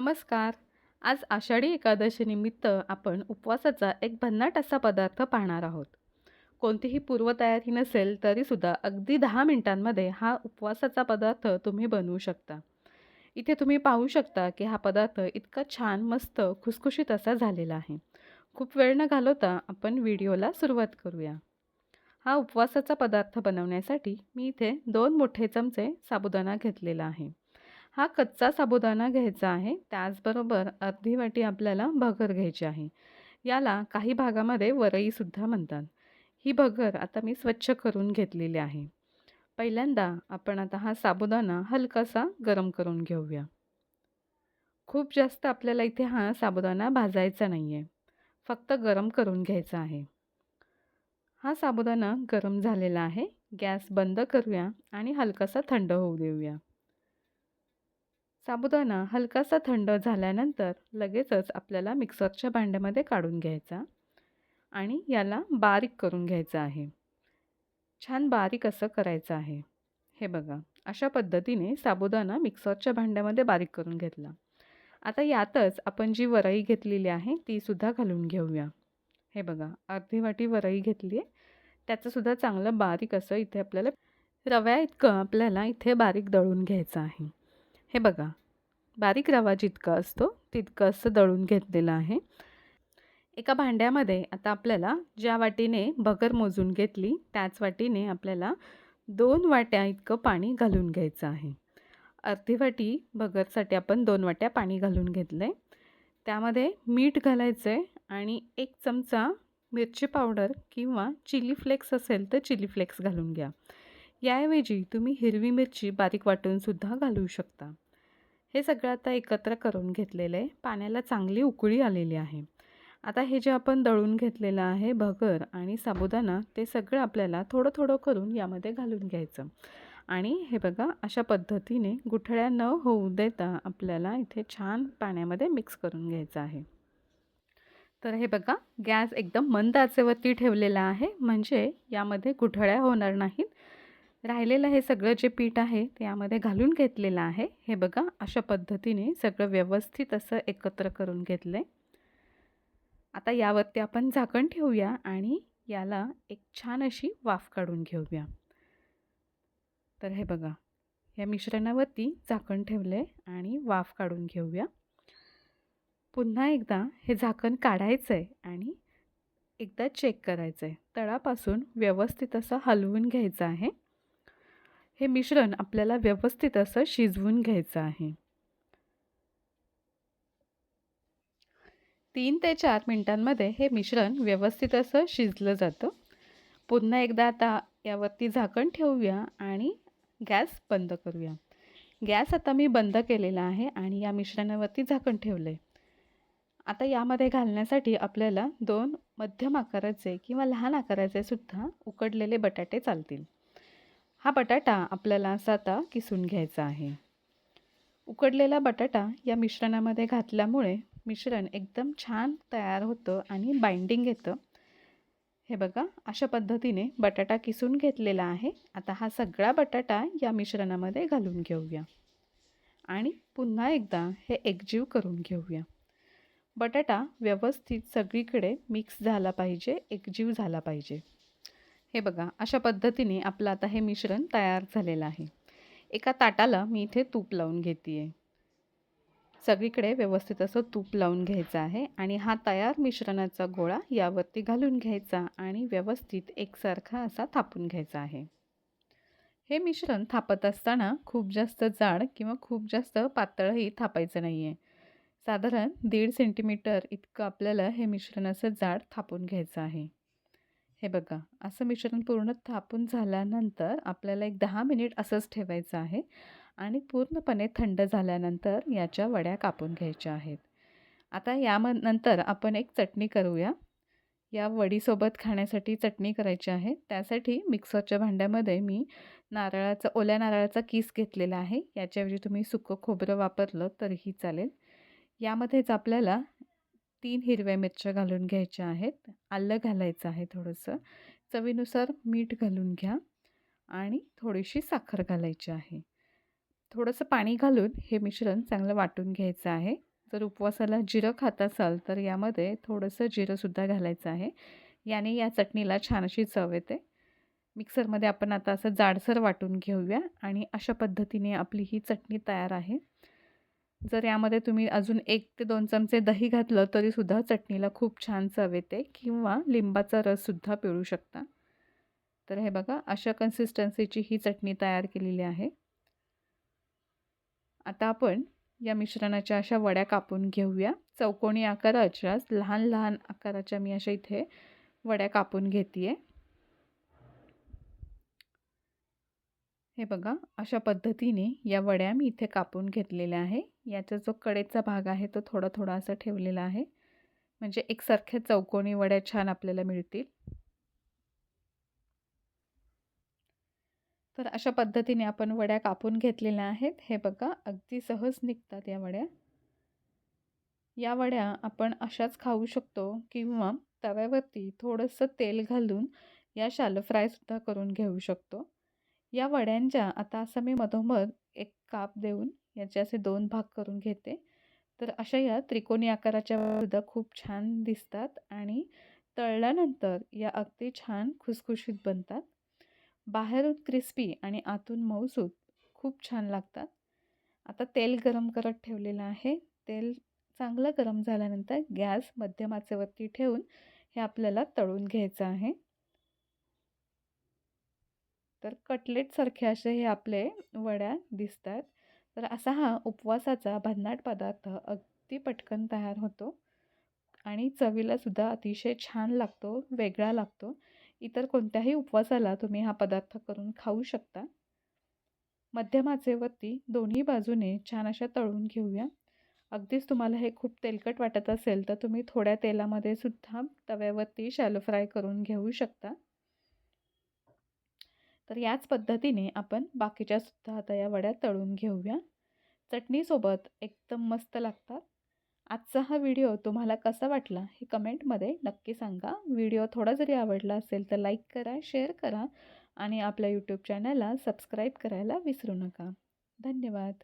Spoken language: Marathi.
नमस्कार. आज आषाढी एकादशीनिमित्त आपण उपवासाचा एक भन्नाट असा पदार्थ पाहणार आहोत. कोणतीही पूर्वतयारी नसेल तरीसुद्धा अगदी दहा मिनिटांमध्ये हा उपवासाचा पदार्थ तुम्ही बनवू शकता. इथे तुम्ही पाहू शकता की हा पदार्थ इतका छान मस्त खुसखुशीत असा झालेला आहे. खूप वेळ न घालवता आपण व्हिडिओला सुरुवात करूया. हा उपवासाचा पदार्थ बनवण्यासाठी मी इथे दोन मोठे चमचे साबुदाणा घेतलेला आहे. हा कच्चा साबुदाणा घ्यायचा आहे. त्याचबरोबर अर्धी वाटी आपल्याला भगर घ्यायची आहे. याला काही भागामध्ये वरईसुद्धा म्हणतात. ही भगर आता मी स्वच्छ करून घेतलेली आहे. पहिल्यांदा आपण आता हा साबुदाणा हलकासा गरम करून घेऊया. खूप जास्त आपल्याला इथे हा साबुदाणा भाजायचा नाही आहे फक्त गरम करून घ्यायचा आहे. हा साबुदाणा गरम झालेला आहे. गॅस बंद करूया आणि हलकासा थंड होऊ देऊया. साबुदाणा हलकासा थंड झाल्यानंतर लगेचच आपल्याला मिक्सरच्या भांड्यामध्ये काढून घ्यायचा आणि याला बारीक करून घ्यायचं आहे. छान बारीक असं करायचं आहे. हे बघा अशा पद्धतीने साबुदाणा मिक्सरच्या भांड्यामध्ये बारीक करून घेतला. आता यातच आपण जी वरई घेतलेली आहे तीसुद्धा घालून घेऊया. हे बघा अर्धी वाटी वरई घेतली आहे. त्याचंसुद्धा चांगलं बारीक असं इथे आपल्याला रव्या इतकं आपल्याला इथे बारीक दळून घ्यायचं आहे. हे बघा बारीक रवा जितका असतो तितकं असं दळून घेतलेलं आहे. एका भांड्यामध्ये आता आपल्याला ज्या वाटीने भगर मोजून घेतली त्याच वाटीने आपल्याला दोन वाट्या इतकं पाणी घालून घ्यायचं आहे. अर्धी वाटी भगरसाठी आपण दोन वाट्या पाणी घालून घेतलं आहे त्यामध्ये मीठ घालायचं आहे आणि एक चमचा मिरची पावडर किंवा चिली फ्लेक्स असेल तर चिली फ्लेक्स घालून घ्या. याऐवजी तुम्ही हिरवी मिरची बारीक वाटूनसुद्धा घालू शकता. हे सगळं आता एकत्र करून घेतलेलं आहे. पाण्याला चांगली उकळी आलेली आहे. आता हे जे आपण दळून घेतलेलं आहे भगर आणि साबुदाणा ते सगळं आपल्याला थोडं थोडं करून यामध्ये घालून घ्यायचं. आणि हे बघा अशा पद्धतीने गुठळ्या न होऊ देता आपल्याला इथे छान पाण्यामध्ये मिक्स करून घ्यायचं आहे. तर हे बघा गॅस एकदम मंद आचेवरती ठेवलेला आहे. म्हणजे यामध्ये गुठळ्या होणार नाहीत. राहिलेलं हे सगळं जे पीठ आहे ते यामध्ये घालून घेतलेलं आहे. हे बघा अशा पद्धतीने सगळं व्यवस्थित असं एकत्र करून घेतलं आहे आता यावरती आपण झाकण ठेवूया आणि याला एक छान अशी वाफ काढून घेऊया. तर हे बघा या मिश्रणावरती झाकण ठेवलं आहे आणि वाफ काढून घेऊया. पुन्हा एकदा हे झाकण काढायचं आहे आणि एकदा चेक करायचं आहे तळापासून व्यवस्थित असं हलवून घ्यायचं आहे. हे मिश्रण आपल्याला व्यवस्थित असं शिजवून घ्यायचं आहे. तीन ते चार मिनटांमध्ये हे मिश्रण व्यवस्थित असं शिजलं जातं. पुन्हा एकदा आता यावरती झाकण ठेवूया आणि गॅस बंद करूया. गॅस आता मी बंद केलेला आहे आणि या मिश्रणावरती झाकण ठेवलं आहे आता यामध्ये घालण्यासाठी आपल्याला दोन मध्यम आकाराचे किंवा लहान आकाराचे सुद्धा उकडलेले बटाटे चालतील. हा बटाटा आपल्याला असा आता किसून घ्यायचा आहे. उकडलेला बटाटा या मिश्रणामध्ये घातल्यामुळे मिश्रण एकदम छान तयार होतं आणि बाइंडिंग येतं. हे बघा अशा पद्धतीने बटाटा किसून घेतलेला आहे. आता हा सगळा बटाटा या मिश्रणामध्ये घालून घेऊया. आणि पुन्हा एकदा हे एकजीव करून घेऊया. बटाटा व्यवस्थित सगळीकडे मिक्स झाला पाहिजे एकजीव झाला पाहिजे. हे बघा अशा पद्धतीने आपलं आता हे मिश्रण तयार झालेलं आहे. एका ताटाला मी इथे तूप लावून घेते आहे सगळीकडे व्यवस्थित असं तूप लावून घ्यायचं आहे आणि हा तयार मिश्रणाचा गोळा यावरती घालून घ्यायचा आणि व्यवस्थित एकसारखा असा थापून घ्यायचा आहे. हे मिश्रण थापत असताना खूप जास्त जाड किंवा खूप जास्त पातळही थापायचं नाही आहे साधारण दीड सेंटीमीटर इतकं आपल्याला हे मिश्रण असं जाड थापून घ्यायचं आहे. हे बघा असं मिश्रण पूर्ण थापून झाल्यानंतर आपल्याला एक दहा मिनिट असंच ठेवायचं आहे आणि पूर्णपणे थंड झाल्यानंतर याच्या वड्या कापून घ्यायच्या आहेत. आता याम नंतर आपण एक चटणी करूया. या वडीसोबत खाण्यासाठी चटणी करायची आहे. त्यासाठी मिक्सरच्या भांड्यामध्ये मी नारळाचा ओल्या नारळाचा किस घेतलेला आहे. याच्याऐवजी तुम्ही सुकं खोबरं वापरलं तरीही चालेल. यामध्येच आपल्याला तीन हिरव्या मिरच्या घालून घ्यायच्या आहेत. आलं घालायचं आहे थोडंसं. चवीनुसार मीठ घालून घ्या आणि थोडीशी साखर घालायची आहे. थोडंसं पाणी घालून हे मिश्रण चांगलं वाटून घ्यायचं आहे. जर उपवासाला जिरं खात असाल तर यामध्ये थोडंसं जिरंसुद्धा घालायचं आहे. याने या चटणीला छान अशी चव येते. मिक्सरमध्ये आपण आता असं जाडसर वाटून घेऊया आणि अशा पद्धतीने आपली ही चटणी तयार आहे. जर यामध्ये तुम्ही अजून एक ते दोन चमचे दही घातलं तरीसुद्धा चटणीला खूप छान चव येते किंवा लिंबाचा रससुद्धा पिळू शकता. तर हे बघा अशा कन्सिस्टन्सीची ही चटणी तयार केलेली आहे. आता आपण या मिश्रणाच्या अशा वड्या कापून घेऊया. चौकोनी आकाराच्या लहान लहान आकाराच्या मी अशा इथे वड्या कापून घेते आहे हे बघा अशा पद्धतीने या वड्या मी इथे कापून घेतलेल्या आहे. याचा जो कडेचा भाग आहे तो थोडा थोडा असा ठेवलेला आहे. म्हणजे एकसारख्या चौकोनी वड्या छान आपल्याला मिळतील. तर अशा पद्धतीने आपण वड्या कापून घेतलेल्या आहेत. हे बघा अगदी सहज निघतात या वड्या. या वड्या आपण अशाच खाऊ शकतो किंवा तव्यावरती थोडंसं तेल घालून या शालो फ्रायसुद्धा करून घेऊ शकतो. या वड्यांच्या आता असं मी मधोमध एक काप देऊन याचे असे दोन भाग करून घेते. तर अशा या त्रिकोणी आकाराच्या सुद्धा खूप छान दिसतात आणि तळल्यानंतर या अगदी छान खुसखुशीत बनतात. बाहेरून क्रिस्पी आणि आतून मऊसूत खूप छान लागतात. आता तेल गरम करत ठेवलेलं आहे. तेल चांगलं गरम झाल्यानंतर गॅस मध्यमाचेवरती ठेवून हे आपल्याला तळून घ्यायचं आहे. तर कटलेटसारखे असे हे आपले वड्या दिसतात. तर असा हा उपवासाचा भन्नाट पदार्थ अगदी पटकन तयार होतो आणि चवीलासुद्धा अतिशय छान लागतो वेगळा लागतो. इतर कोणत्याही उपवासाला तुम्ही हा पदार्थ करून खाऊ शकता. मध्यमाचे वरती दोन्ही बाजूने छान अशा तळून घेऊया. अगदीच तुम्हाला हे खूप तेलकट वाटत असेल तर तुम्ही थोड्या तेलामध्ये सुद्धा तव्यावरती शॅलो फ्राय करून घेऊ शकता. तर याच पद्धतीने आपण बाकीच्या सुद्धा आता या वड्या तळून घेऊया. चटणीसोबत एकदम मस्त लागतात. आजचा हा व्हिडिओ तुम्हाला कसा वाटला हे कमेंटमध्ये नक्की सांगा. व्हिडिओ थोडा जरी आवडला असेल तर लाईक करा शेअर करा आणि आपल्या यूट्यूब चॅनलला सबस्क्राईब करायला विसरू नका. धन्यवाद.